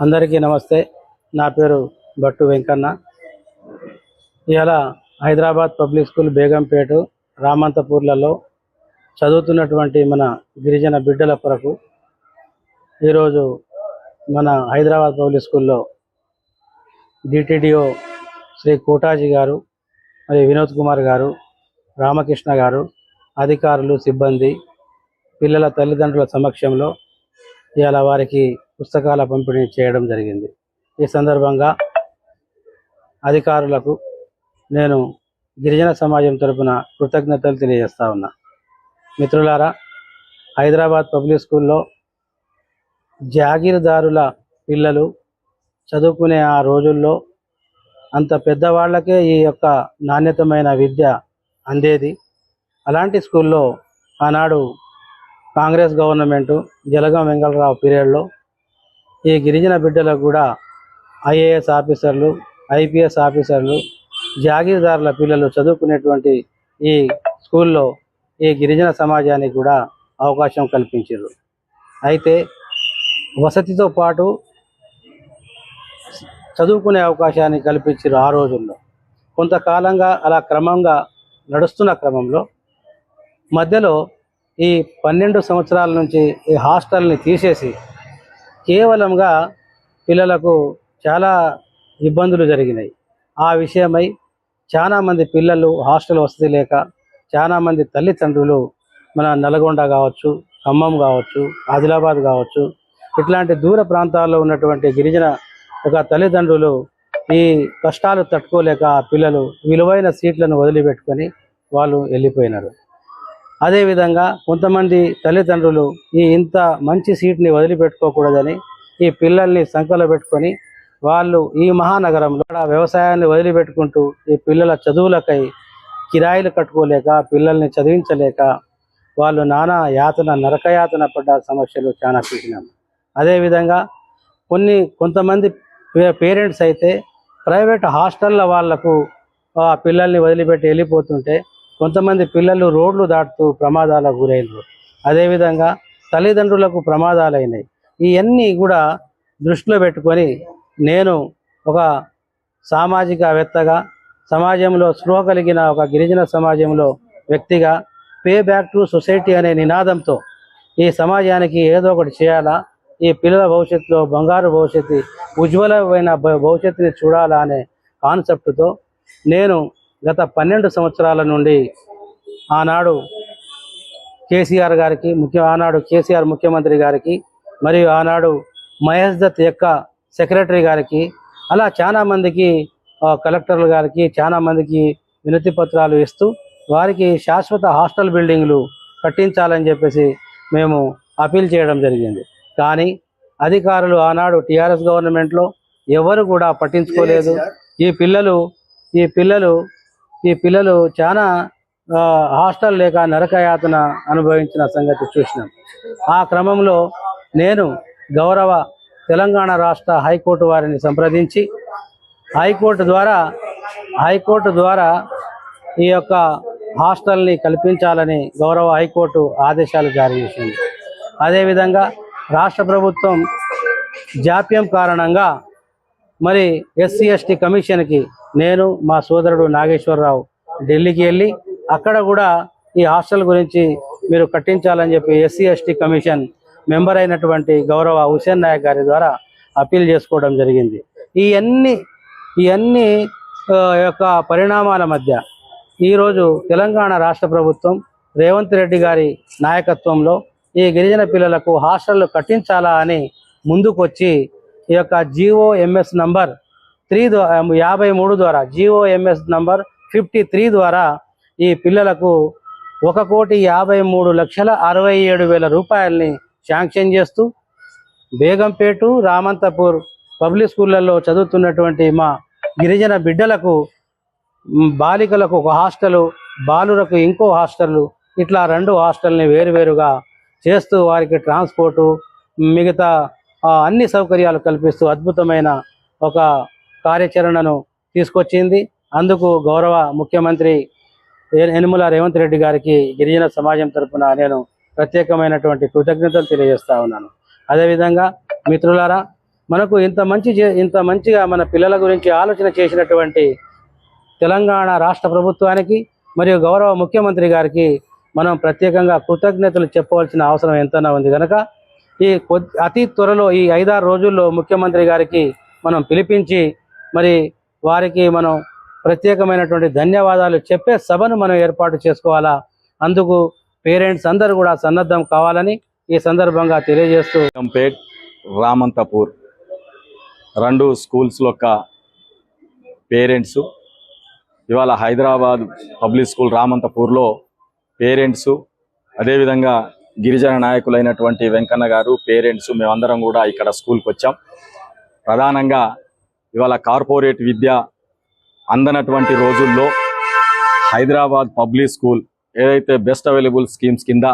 అందరికీ నమస్తే. నా పేరు భట్టు వెంకన్న. ఇవాళ హైదరాబాద్ పబ్లిక్ స్కూల్ బేగంపేట రామంతపూర్లలో చదువుతున్నటువంటి మన గిరిజన బిడ్డల కొరకు ఈరోజు మన హైదరాబాద్ పబ్లిక్ స్కూల్లో డిటిడిఓ శ్రీ కోటాజీ గారు మరియు వినోద్ కుమార్ గారు రామకృష్ణ గారు అధికారులు సిబ్బంది పిల్లల తల్లిదండ్రుల సమక్షంలో ఇవాళ వారికి పుస్తకాల పంపిణీ చేయడం జరిగింది. ఈ సందర్భంగా అధికారులకు నేను గిరిజన సమాజం తరపున కృతజ్ఞతలు తెలియజేస్తా ఉన్నా. మిత్రులారా హైదరాబాద్ పబ్లిక్ స్కూల్లో జాగీర్దారుల పిల్లలు చదువుకునే ఆ రోజుల్లో అంత పెద్దవాళ్ళకే ఈ యొక్క నాణ్యతమైన విద్య అందేది. అలాంటి స్కూల్లో ఆనాడు కాంగ్రెస్ గవర్నమెంటు జలగం వెంకటరావు పీరియడ్లో ఈ గిరిజన బిడ్డలకు కూడా ఐఏఎస్ ఆఫీసర్లు ఐపీఎస్ ఆఫీసర్లు జాగీర్దారుల పిల్లలు చదువుకునేటువంటి ఈ స్కూల్లో ఈ గిరిజన సమాజానికి కూడా అవకాశం కల్పించారు. అయితే వసతితో పాటు చదువుకునే అవకాశాన్ని కల్పించారు ఆ రోజుల్లో. కొంతకాలంగా అలా క్రమంగా నడుస్తున్న క్రమంలో మధ్యలో ఈ పన్నెండు సంవత్సరాల నుంచి ఈ హాస్టల్ని తీసేసి కేవలంగా పిల్లలకు చాలా ఇబ్బందులు జరిగినాయి. ఆ విషయమై చాలామంది పిల్లలు హాస్టల్ వసతి లేక చాలామంది తల్లిదండ్రులు మన నల్గొండ కావచ్చు ఖమ్మం కావచ్చు ఆదిలాబాద్ కావచ్చు ఇట్లాంటి దూర ప్రాంతాల్లో ఉన్నటువంటి గిరిజన ఒక తల్లిదండ్రులు ఈ కష్టాలు తట్టుకోలేక పిల్లలు విలువైన సీట్లను వదిలిపెట్టుకొని వాళ్ళు వెళ్ళిపోయినారు. అదేవిధంగా కొంతమంది తల్లిదండ్రులు ఈ ఇంత మంచి సీట్ని వదిలిపెట్టుకోకూడదని ఈ పిల్లల్ని సంఖ్యలో పెట్టుకొని వాళ్ళు ఈ మహానగరంలో వ్యవసాయాన్ని వదిలిపెట్టుకుంటూ ఈ పిల్లల చదువులకై కిరాయిలు కట్టుకోలేక పిల్లల్ని చదివించలేక వాళ్ళు నానా యాతన నరకయాతన పడ్డ సమస్యలు చాలా చూసినాం. అదేవిధంగా కొన్ని కొంతమంది పేరెంట్స్ అయితే ప్రైవేట్ హాస్టళ్ళ వాళ్ళకు ఆ పిల్లల్ని వదిలిపెట్టి వెళ్ళిపోతుంటే కొంతమంది పిల్లలు రోడ్లు దాటుతూ ప్రమాదాలకు గురైనరు. అదేవిధంగా తల్లిదండ్రులకు ప్రమాదాలైనాయి. ఇవన్నీ కూడా దృష్టిలో పెట్టుకొని నేను ఒక సామాజికవేత్తగా సమాజంలో స్పృహ కలిగిన ఒక గిరిజన సమాజంలో వ్యక్తిగా పే బ్యాక్ టు సొసైటీ అనే నినాదంతో ఈ సమాజానికి ఏదో ఒకటి చేయాలా ఈ పిల్లల భవిష్యత్తులో బంగారు భవిష్యత్తు ఉజ్వలమైన భవిష్యత్తుని చూడాలా అనే కాన్సెప్ట్తో నేను గత పన్నెండు సంవత్సరాల నుండి ఆనాడు కేసీఆర్ గారికి ముఖ్య ఆనాడు కేసీఆర్ ముఖ్యమంత్రి గారికి మరియు ఆనాడు మహేష్ దత్ యొక్క సెక్రటరీ గారికి అలా చాలా మందికి ఆ, కలెక్టర్ల గారికి చాలా మందికి వినతి పత్రాలు ఇస్తూ వారికి శాశ్వత హాస్టల్ బిల్డింగ్లు కట్టించాలని చెప్పేసి మేము అపీల్ చేయడం జరిగింది. కానీ అధికారులు ఆనాడు టీఆర్ఎస్ గవర్నమెంట్లో ఎవరు కూడా పట్టించుకోలేదు. ఈ పిల్లలు ఈ పిల్లలు ఈ పిల్లలు చాలా హాస్టల్ లేక నరకయాతన అనుభవించిన సంగతి చూసినాం. ఆ క్రమంలో నేను గౌరవ తెలంగాణ రాష్ట్ర హైకోర్టు వారిని సంప్రదించి హైకోర్టు ద్వారా హైకోర్టు ద్వారా ఈ యొక్క హాస్టల్ని కల్పించాలని గౌరవ హైకోర్టు ఆదేశాలు జారీ చేసింది. అదేవిధంగా రాష్ట్ర ప్రభుత్వం జాప్యం కారణంగా మరి ఎస్సీ ఎస్టీ కమిషన్కి నేను మా సోదరుడు నాగేశ్వరరావు ఢిల్లీకి వెళ్ళి అక్కడ కూడా ఈ హాస్టల్ గురించి మీరు కట్టించాలని చెప్పి ఎస్సీ ఎస్టీ కమిషన్ మెంబర్ అయినటువంటి గౌరవ హుసేన్ నాయక్ గారి ద్వారా అప్పీల్ చేసుకోవడం జరిగింది. ఈ అన్ని ఈ యొక్క పరిణామాల మధ్య ఈరోజు తెలంగాణ రాష్ట్ర ప్రభుత్వం రేవంత్ రెడ్డి గారి నాయకత్వంలో ఈ గిరిజన పిల్లలకు హాస్టళ్ళు కట్టించాలా అని ముందుకొచ్చి ఈ యొక్క జిఓఎంఎస్ నంబర్ త్రీ యాభై మూడు ద్వారా జిఓఎంఎస్ నంబర్ ఫిఫ్టీ త్రీ ద్వారా ఈ పిల్లలకు ఒక కోటి యాభై మూడు లక్షల అరవై ఏడు వేల రూపాయల్ని శాంక్షన్ చేస్తూ బేగంపేటు రామంతపూర్ పబ్లిక్ స్కూళ్ళల్లో చదువుతున్నటువంటి మా గిరిజన బిడ్డలకు బాలికలకు ఒక హాస్టలు బాలులకు ఇంకో హాస్టళ్ళు ఇట్లా రెండు హాస్టల్ని వేరువేరుగా చేస్తూ వారికి ట్రాన్స్పోర్టు మిగతా అన్ని సౌకర్యాలు కల్పిస్తూ అద్భుతమైన ఒక కార్యాచరణను తీసుకొచ్చింది. అందుకు గౌరవ ముఖ్యమంత్రి యనుమల రేవంత్ రెడ్డి గారికి గిరిజన సమాజం తరఫున నేను ప్రత్యేకమైనటువంటి కృతజ్ఞతలు తెలియజేస్తా ఉన్నాను. అదేవిధంగా మిత్రులారా మనకు ఇంత మంచి చే- ఇంత మంచిగా మన పిల్లల గురించి ఆలోచన చేసినటువంటి తెలంగాణ రాష్ట్ర ప్రభుత్వానికి మరియు గౌరవ ముఖ్యమంత్రి గారికి మనం ప్రత్యేకంగా కృతజ్ఞతలు చెప్పవలసిన అవసరం ఎంతైనా ఉంది కనుక ఈ కొద్ది అతి త్వరలో ఈ ఐదారు రోజుల్లో ముఖ్యమంత్రి గారికి మనం పిలిపించి మరి వారికి మనం ప్రత్యేకమైనటువంటి ధన్యవాదాలు చెప్పే సభను మనం ఏర్పాటు చేసుకోవాలా? అందుకు పేరెంట్స్ అందరూ కూడా సన్నద్ధం కావాలని ఈ సందర్భంగా తెలియజేస్తూ పేట్ రామంతపూర్ రెండు స్కూల్స్ యొక్క పేరెంట్స్ ఇవాళ హైదరాబాద్ పబ్లిక్ స్కూల్ రామంతపూర్లో పేరెంట్స్ అదేవిధంగా గిరిజన నాయకులైనటువంటి వెంకన్న గారు పేరెంట్స్ మేమందరం కూడా ఇక్కడ స్కూల్కి వచ్చాం. ప్రధానంగా ఇవాళ కార్పొరేట్ విద్య అందనటువంటి రోజుల్లో హైదరాబాద్ పబ్లిక్ స్కూల్ ఏదైతే బెస్ట్ అవైలబుల్ స్కీమ్స్ కింద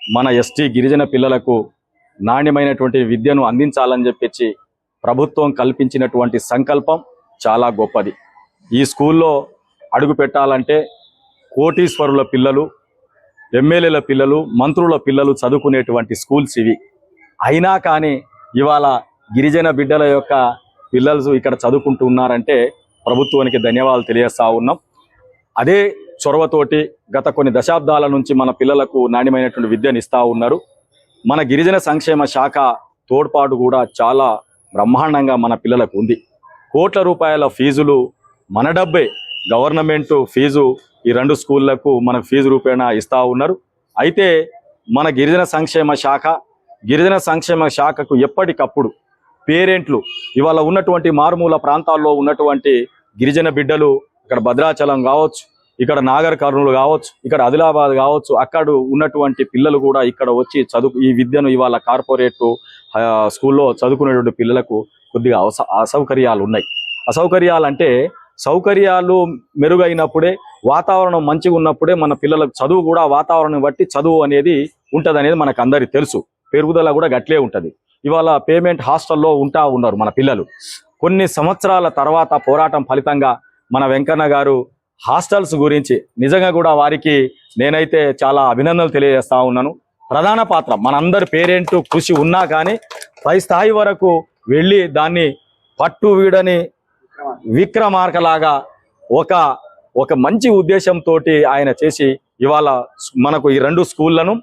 మన ఎస్టీ గిరిజన పిల్లలకు నాణ్యమైనటువంటి విద్యను అందించాలని చెప్పి ప్రభుత్వం కల్పించినటువంటి సంకల్పం చాలా గొప్పది. ఈ స్కూల్లో అడుగు పెట్టాలంటే కోటీశ్వరుల పిల్లలు ఎమ్మెల్యేల పిల్లలు మంత్రుల పిల్లలు చదువుకునేటువంటి స్కూల్స్ ఇవి. అయినా కానీ ఇవాళ గిరిజన బిడ్డల యొక్క పిల్లలు ఇక్కడ చదువుకుంటూ ఉన్నారంటే ప్రభుత్వానికి ధన్యవాదాలు తెలియజేస్తా ఉన్నాం. అదే చొరవతోటి గత కొన్ని దశాబ్దాల నుంచి మన పిల్లలకు నాణ్యమైనటువంటి విద్యను ఇస్తూ ఉన్నారు. మన గిరిజన సంక్షేమ శాఖ తోడ్పాటు కూడా చాలా బ్రహ్మాండంగా మన పిల్లలకు ఉంది. కోట్ల రూపాయల ఫీజులు మన డబ్బే. గవర్నమెంట్ ఫీజు ఈ రెండు స్కూళ్ళకు మన ఫీజు రూపేణా ఇస్తూ ఉన్నారు. అయితే మన గిరిజన సంక్షేమ శాఖ గిరిజన సంక్షేమ శాఖకు ఎప్పటికప్పుడు పేరెంట్లు ఇవాళ ఉన్నటువంటి మారుమూల ప్రాంతాల్లో ఉన్నటువంటి గిరిజన బిడ్డలు ఇక్కడ భద్రాచలం కావచ్చు ఇక్కడ నాగర్ కర్నూలు కావచ్చు ఇక్కడ ఆదిలాబాద్ కావచ్చు అక్కడ ఉన్నటువంటి పిల్లలు కూడా ఇక్కడ వచ్చి చదువు ఈ విద్యను ఇవాళ కార్పొరేట్ ఆ, స్కూల్లో చదువుకునేటువంటి పిల్లలకు కొద్దిగా అవస అసౌకర్యాలు ఉన్నాయి. అసౌకర్యాలు అంటే సౌకర్యాలు మెరుగైనప్పుడే వాతావరణం మంచిగా ఉన్నప్పుడే మన పిల్లలకు చదువు కూడా వాతావరణం బట్టి చదువు అనేది ఉంటుంది అనేది మనకు అందరికి తెలుసు. పెరుగుదల కూడా గట్లే ఉంటది. ఇవాళ పేమెంట్ హాస్టల్లో ఉంటా ఉన్నారు మన పిల్లలు. కొన్ని సంవత్సరాల తర్వాత పోరాటం ఫలితంగా మన వెంకన్న గారు హాస్టల్స్ గురించి నిజంగా కూడా వారికి నేనైతే చాలా అభినందనలు తెలియజేస్తా ఉన్నాను. ప్రధాన పాత్ర మనందరి పేరెంట్ కృషి ఉన్నా కానీ పై స్థాయి వరకు వెళ్ళి దాన్ని పట్టు వీడని విక్రమార్కలాగా ఒక ఒక మంచి ఉద్దేశంతో ఆయన చేసి ఇవాళ మనకు ఈ రెండు స్కూళ్ళను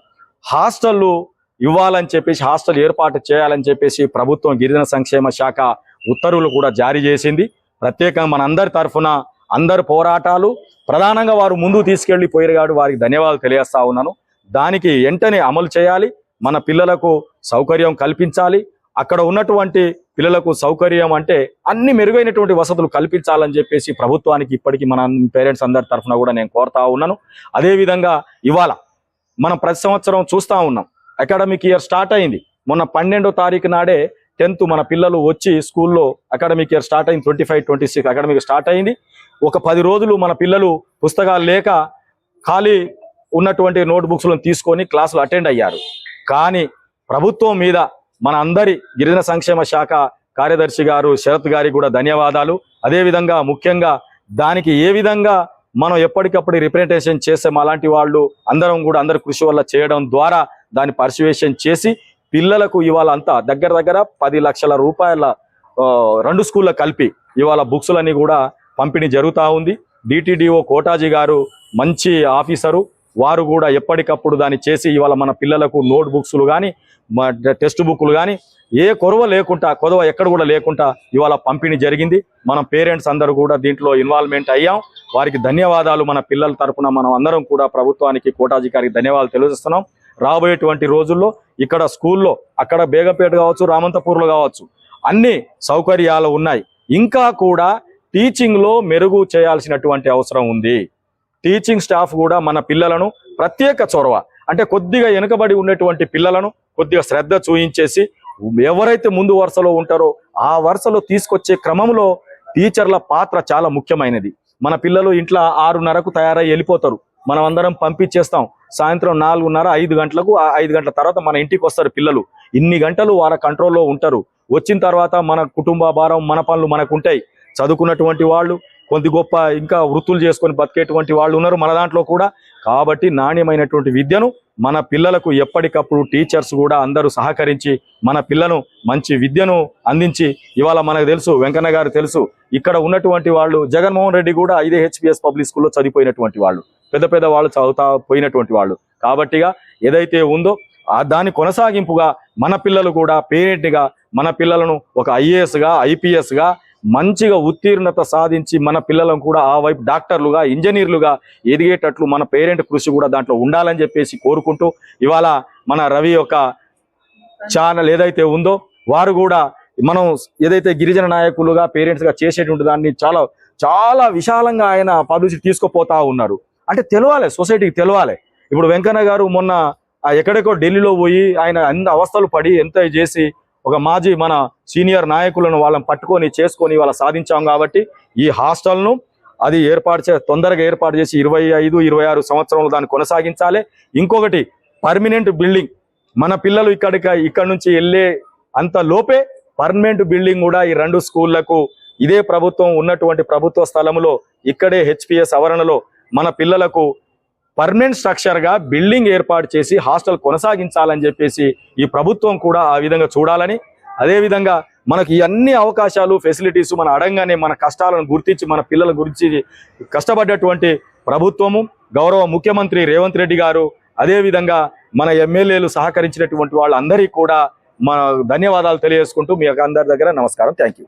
హాస్టళ్ళు ఇవ్వాలని చెప్పేసి హాస్టల్ ఏర్పాటు చేయాలని చెప్పేసి ప్రభుత్వం గిరిజన సంక్షేమ శాఖ ఉత్తర్వులు కూడా జారీ చేసింది. ప్రత్యేకంగా మన అందరి తరఫున అందరి పోరాటాలు. ప్రధానంగా వారు ముందు తీసుకెళ్ళి పోయినగాడు వారికి ధన్యవాదాలు తెలియజేస్తా ఉన్నాను. దానికి వెంటనే అమలు చేయాలి. మన పిల్లలకు సౌకర్యం కల్పించాలి. అక్కడ ఉన్నటువంటి పిల్లలకు సౌకర్యం అంటే అన్ని మెరుగైనటువంటి వసతులు కల్పించాలని చెప్పేసి ప్రభుత్వానికి ఇప్పటికీ మన పేరెంట్స్ అందరి తరఫున కూడా నేను కోరుతా ఉన్నాను. అదేవిధంగా ఇవాళ మనం ప్రతి సంవత్సరం చూస్తూ ఉన్నాం. అకాడమిక్ ఇయర్ స్టార్ట్ అయింది. మొన్న పన్నెండో తారీఖు నాడే టెన్త్ మన పిల్లలు వచ్చి స్కూల్లో అకాడమిక్ ఇయర్ స్టార్ట్ అయింది twenty five twenty six academic start అయింది. ఒక పది రోజులు మన పిల్లలు పుస్తకాలు లేక ఖాళీ ఉన్నటువంటి నోట్బుక్స్లను తీసుకొని క్లాసులు అటెండ్ అయ్యారు. కానీ ప్రభుత్వం మీద మన అందరి గిరిజన సంక్షేమ శాఖ కార్యదర్శి గారు శరత్ గారికి కూడా ధన్యవాదాలు. అదేవిధంగా ముఖ్యంగా దానికి ఏ విధంగా మనం ఎప్పటికప్పుడు రిప్రజెంటేషన్ చేసాం అలాంటి వాళ్ళు అందరం కూడా అందరి కృషి వల్ల చేయడం ద్వారా దాన్ని పర్సువేషన్ చేసి పిల్లలకు ఇవాళ అంతా దగ్గర దగ్గర పది లక్షల రూపాయల రెండు స్కూళ్ళ కలిపి ఇవాళ బుక్స్లన్నీ కూడా పంపిణీ జరుగుతూ ఉంది. డిటిడిఓ కోటాజీ గారు మంచి ఆఫీసరు. వారు కూడా ఎప్పటికప్పుడు దాన్ని చేసి ఇవాళ మన పిల్లలకు నోట్ బుక్స్లు కానీ టెక్స్ట్ బుక్లు కానీ ఏ కొరవ లేకుండా కొదవ ఎక్కడ కూడా లేకుండా ఇవాళ పంపిణీ జరిగింది. మనం పేరెంట్స్ అందరూ కూడా దీంట్లో ఇన్వాల్వ్మెంట్ అయ్యాం. వారికి ధన్యవాదాలు. మన పిల్లల తరఫున మనం అందరం కూడా ప్రభుత్వానికి కోటాజీ గారికి ధన్యవాదాలు తెలియజేస్తున్నాం. రాబోయేటువంటి రోజుల్లో ఇక్కడ స్కూల్లో అక్కడ బేగంపేట కావచ్చు రామంతపూర్లో కావచ్చు అన్ని సౌకర్యాలు ఉన్నాయి. ఇంకా కూడా టీచింగ్లో మెరుగు చేయాల్సినటువంటి అవసరం ఉంది. టీచింగ్ స్టాఫ్ కూడా మన పిల్లలను ప్రత్యేక చొరవ అంటే కొద్దిగా వెనుకబడి ఉన్నటువంటి పిల్లలను కొద్దిగా శ్రద్ధ చూయించేసి ఎవరైతే ముందు వరుసలో ఉంటారో ఆ వరుసలో తీసుకొచ్చే క్రమంలో టీచర్ల పాత్ర చాలా ముఖ్యమైనది. మన పిల్లలు ఇంట్లో ఆరున్నరకు తయారై వెళ్ళిపోతారు. మనం అందరం పంపించేస్తాం. సాయంత్రం నాలుగున్నర ఐదు గంటలకు ఆ ఐదు గంటల తర్వాత మన ఇంటికి వస్తారు పిల్లలు. ఇన్ని గంటలు వారి కంట్రోల్లో ఉంటారు. వచ్చిన తర్వాత మన కుటుంబ భారం మన పనులు మనకు ఉంటాయి చదువుకున్నటువంటి వాళ్ళు కొద్ది గొప్ప ఇంకా వృత్తులు చేసుకొని బతికేటువంటి వాళ్ళు ఉన్నారు మన దాంట్లో కూడా. కాబట్టి నాణ్యమైనటువంటి విద్యను మన పిల్లలకు ఎప్పటికప్పుడు టీచర్స్ కూడా అందరూ సహకరించి మన పిల్లను మంచి విద్యను అందించి ఇవాళ మనకు తెలుసు వెంకన్న గారు తెలుసు ఇక్కడ ఉన్నటువంటి వాళ్ళు జగన్మోహన్ రెడ్డి కూడా ఇదే హెచ్పిఎస్ పబ్లిక్ స్కూల్లో చదివిపోయినటువంటి వాళ్ళు. పెద్ద పెద్ద వాళ్ళు చదువుతా పోయినటువంటి వాళ్ళు. కాబట్టిగా ఏదైతే ఉందో ఆ దాని కొనసాగింపుగా మన పిల్లలు కూడా పేరెంట్గా మన పిల్లలను ఒక ఐఏఎస్గా ఐపీఎస్గా మంచిగా ఉత్తీర్ణత సాధించి మన పిల్లలను కూడా ఆ వైపు డాక్టర్లుగా ఇంజనీర్లుగా ఎదిగేటట్లు మన పేరెంట్ కృషి కూడా దాంట్లో ఉండాలని చెప్పేసి కోరుకుంటూ ఇవాళ మన రవి యొక్క ఛానల్ ఏదైతే ఉందో వారు కూడా మనం ఏదైతే గిరిజన నాయకులుగా పేరెంట్స్గా చేసేటువంటి దాన్ని చాలా చాలా విశాలంగా ఆయన పబ్లిసిటీ తీసుకుపోతా ఉన్నారు. అంటే తెలవాలి సొసైటీకి తెలవాలి. ఇప్పుడు వెంకన్న గారు మొన్న ఎక్కడెక్కడో ఢిల్లీలో పోయి ఆయన అన్ని అవస్థలు పడి ఎంత చేసి ఒక మాజీ మన సీనియర్ నాయకులను వాళ్ళని పట్టుకొని చేసుకొని వాళ్ళ సాధించాం కాబట్టి ఈ హాస్టల్ను అది ఏర్పాటు చే తొందరగా ఏర్పాటు చేసి ఇరవై ఐదు ఇరవై ఆరు సంవత్సరంలో దాన్ని కొనసాగించాలి. ఇంకొకటి పర్మనెంట్ బిల్డింగ్ మన పిల్లలు ఇక్కడికి ఇక్కడ నుంచి వెళ్ళే అంత లోపే పర్మనెంట్ బిల్డింగ్ కూడా ఈ రెండు స్కూళ్ళకు ఇదే ప్రభుత్వం ఉన్నటువంటి ప్రభుత్వ స్థలంలో ఇక్కడే హెచ్పిఎస్ ఆవరణలో మన పిల్లలకు పర్మనెంట్ స్ట్రక్చర్గా బిల్డింగ్ ఏర్పాటు చేసి హాస్టల్ కొనసాగించాలని చెప్పేసి ఈ ప్రభుత్వం కూడా ఆ విధంగా చూడాలని అదేవిధంగా మనకి అన్ని అవకాశాలు ఫెసిలిటీస్ మన అడంగానే మన కష్టాలను గుర్తించి మన పిల్లల గురించి కష్టపడ్డటువంటి ప్రభుత్వము గౌరవ ముఖ్యమంత్రి రేవంత్ రెడ్డి గారు అదే విధంగా మన ఎమ్మెల్యేలు సహకరించినటువంటి వాళ్ళందరికీ కూడా మన ధన్యవాదాలు తెలియజేసుకుంటూ మీ అందరి దగ్గర నమస్కారం. Thank you